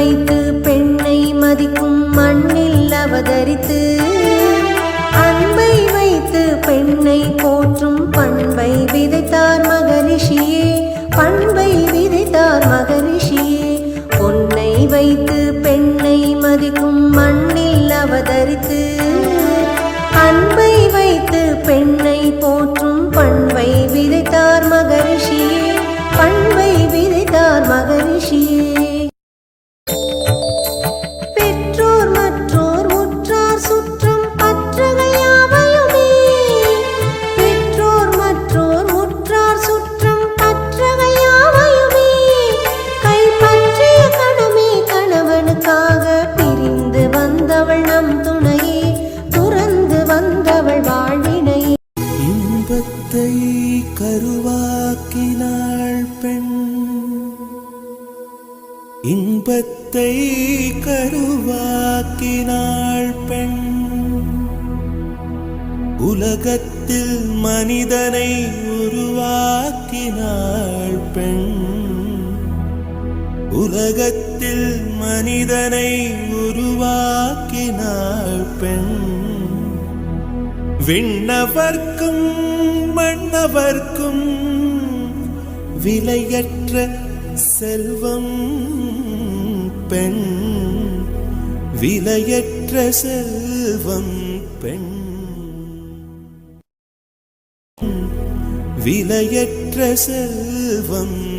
வைத்து பெண்ணை மதிக்கும் மண்ணில் அவதரித்து அன்பை வைத்து பெண்ணை போற்றும் பண்பை விதை வந்தவள் நம் துணையே துறந்து வந்தவள் வாழ்வினை. இன்பத்தை கருவாக்கினாள் பெண். இன்பத்தை கருவாக்கினாள் பெண். உலகத்தில் மனிதனை உருவாக்கினாள் பெண். உலகத்தில் மனிதனை உருவாக்கினாள் பெண். விண்ணவர்க்கும் மன்னவர்க்கும் விலையற்ற செல்வம் பெண். விலையற்ற செல்வம் பெண். விலையற்ற செல்வம்